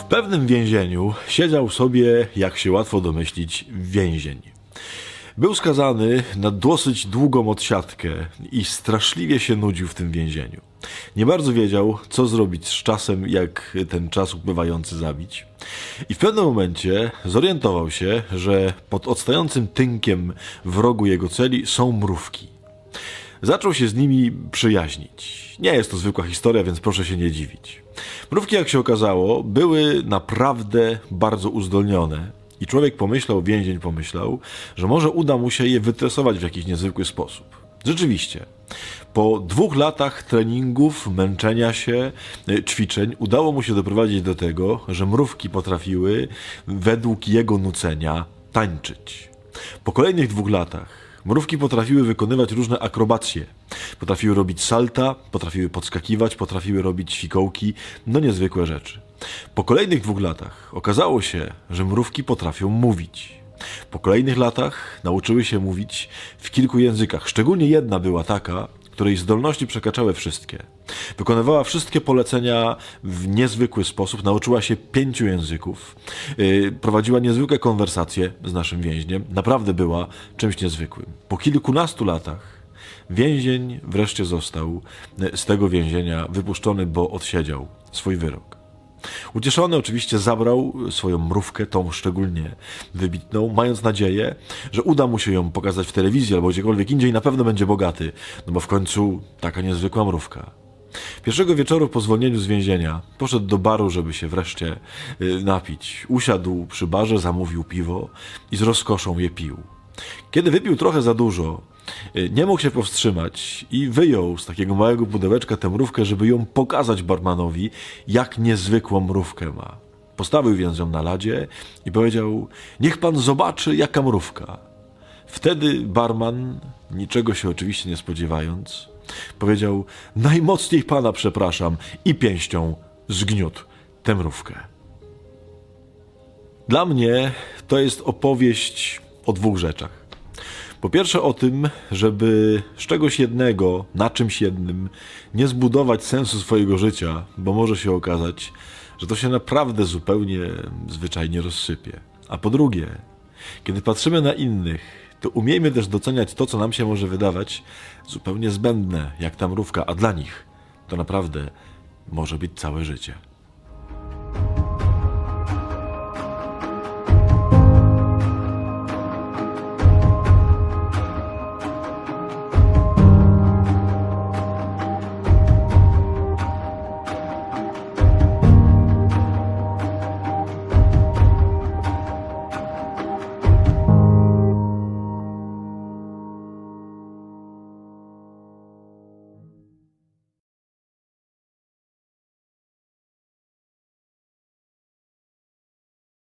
W pewnym więzieniu siedział sobie, jak się łatwo domyślić, więzień. Był skazany na dosyć długą odsiadkę i straszliwie się nudził w tym więzieniu. Nie bardzo wiedział, co zrobić z czasem, jak ten czas upływający zabić. I w pewnym momencie zorientował się, że pod odstającym tynkiem w rogu jego celi są mrówki. Zaczął się z nimi przyjaźnić. Nie jest to zwykła historia, więc proszę się nie dziwić. Mrówki, jak się okazało, były naprawdę bardzo uzdolnione. I człowiek pomyślał, więzień pomyślał, że może uda mu się je wytresować w jakiś niezwykły sposób. Rzeczywiście. Po dwóch latach treningów, męczenia się, y, ćwiczeń, udało mu się doprowadzić do tego, że mrówki potrafiły, według jego nucenia, tańczyć. Po kolejnych dwóch latach Mrówki potrafiły wykonywać różne akrobacje. Potrafiły robić salta, potrafiły podskakiwać, potrafiły robić fikołki, no niezwykłe rzeczy. Po kolejnych dwóch latach okazało się, że mrówki potrafią mówić. Po kolejnych latach nauczyły się mówić w kilku językach. Szczególnie jedna była taka, której zdolności przekraczały wszystkie. Wykonywała wszystkie polecenia w niezwykły sposób, nauczyła się pięciu języków, yy, prowadziła niezwykłe konwersacje z naszym więźniem. Naprawdę była czymś niezwykłym. Po kilkunastu latach więzień wreszcie został yy, z tego więzienia wypuszczony, bo odsiedział swój wyrok. Ucieszony oczywiście zabrał swoją mrówkę, tą szczególnie wybitną, mając nadzieję, że uda mu się ją pokazać w telewizji albo gdziekolwiek indziej na pewno będzie bogaty, no bo w końcu taka niezwykła mrówka. Pierwszego wieczoru po zwolnieniu z więzienia poszedł do baru, żeby się wreszcie y, napić. Usiadł przy barze, zamówił piwo i z rozkoszą je pił. Kiedy wypił trochę za dużo, y, nie mógł się powstrzymać i wyjął z takiego małego pudełeczka tę mrówkę, żeby ją pokazać barmanowi, jak niezwykłą mrówkę ma. Postawił więc ją na ladzie i powiedział: Niech pan zobaczy, jaka mrówka. Wtedy barman, niczego się oczywiście nie spodziewając, powiedział: Najmocniej pana przepraszam i pięścią zgniótł tę mrówkę. Dla mnie to jest opowieść o dwóch rzeczach. Po pierwsze o tym, żeby z czegoś jednego, na czymś jednym, nie zbudować sensu swojego życia, bo może się okazać, że to się naprawdę zupełnie zwyczajnie rozsypie. A po drugie, kiedy patrzymy na innych, to umiejmy też doceniać to, co nam się może wydawać zupełnie zbędne, jak ta mrówka, a dla nich to naprawdę może być całe życie.